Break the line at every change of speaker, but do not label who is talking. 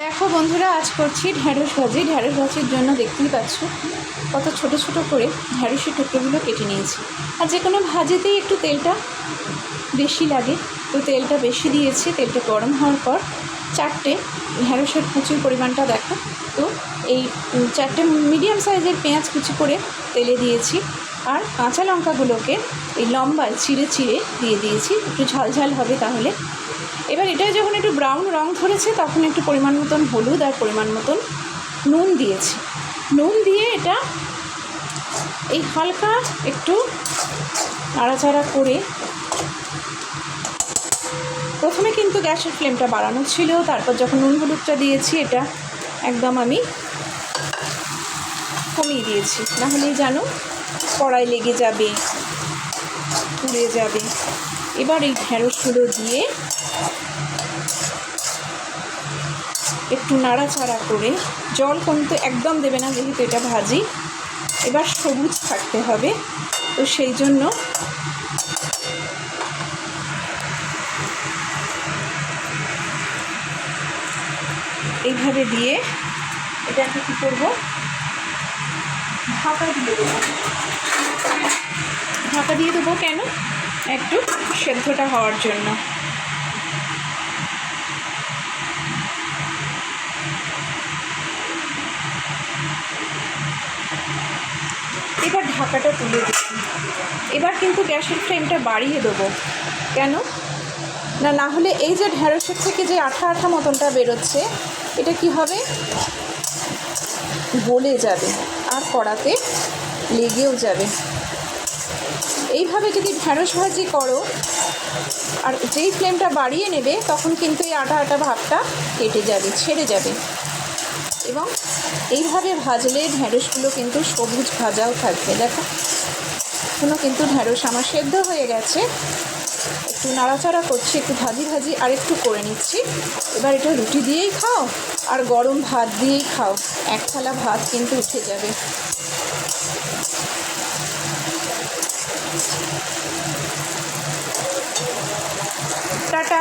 দেখো বন্ধুরা, আজ করছি ঢ্যাঁড়স ভাজি। ঢ্যাঁড়স ভাজির জন্য দেখতেই পাচ্ছ কত ছোট ছোট করে ঢ্যাঁড়সের টুকরোগুলো কেটে নিয়েছি। আর যে কোনো ভাজিতেই একটু তেলটা বেশি লাগে। তো তেলটা বেশি দিয়েছি, তেলটা গরম হওয়ার পর চারটে ঢ্যাঁড়সের কুচির পরিমাণটা দেখো। তো এই চারটে মিডিয়াম সাইজের পেঁয়াজ কুচি করে তেলে দিয়েছি। আর কাঁচা লঙ্কাগুলোকে এই লম্বায় চিড়ে চিড়ে দিয়ে দিয়েছি। একটু ঝাল ঝাল হবে তাহলে। এবার এটা যখন একটু ব্রাউন রং ধরেছে, তখন একটু পরিমাণ মতন হলুদ আর পরিমাণ মতন নুন দিয়েছি। নুন দিয়ে এটা এই হালকা একটু নাড়াচাড়া করে প্রথমে কিন্তু গ্যাসের ফ্লেমটা বাড়ানো ছিল। তারপর যখন নুন হলুদটা দিয়েছি, এটা একদম আমি কমিয়ে দিয়েছি। নাহলেই জানো কড়াই লেগে যাবে, পুড়ে যাবে। এবার এই ঢেঁড়সগুলো দিয়ে একটু নাড়াচাড়া করে, জল কিন্তু একদম দেবে না যেহেতু এটা ভাজি, এবার সবুজ থাকতে হবে। তো সেই জন্য এইভাবে দিয়ে এটাকে কী করব? ঢাকা দিয়ে দেবো। ঢাকা দিয়ে দেবো কেন? একটু সেদ্ধটা হওয়ার জন্য। এবার ঢাকাটা তুলে দিচ্ছি এবার কিন্তু গ্যাসের ফ্লেমটা বাড়িয়ে দেবো। কেন? না না হলে এই যে ঢ্যাঁড়সের থেকে যে আঠা আঠা মতনটা বেরোচ্ছে, এটা কি হবে? গলে যাবে আর কড়াতে লেগেও যাবে। এইভাবে যদি ঢ্যাঁড়স ভাজি করো, আর যেই ফ্লেমটা বাড়িয়ে নেবে, তখন কিন্তু এই আটা আটা ভাবটা কেটে যাবে, ছেড়ে যাবে। এবং এইভাবে ভাজলে ঢ্যাঁড়সগুলো কিন্তু সবুজ ভাজাও থাকবে। দেখো এখনও কিন্তু ঢ্যাঁড়স আমার সেদ্ধ হয়ে গেছে। একটু নাড়াচাড়া করছি, একটু ভাজি ভাজি আর একটু করে নিচ্ছি। এবার এটা রুটি দিয়েই খাও আর গরম ভাত দিয়েই খাও। এক থালা ভাত কিন্তু উঠে যাবে। টাটা।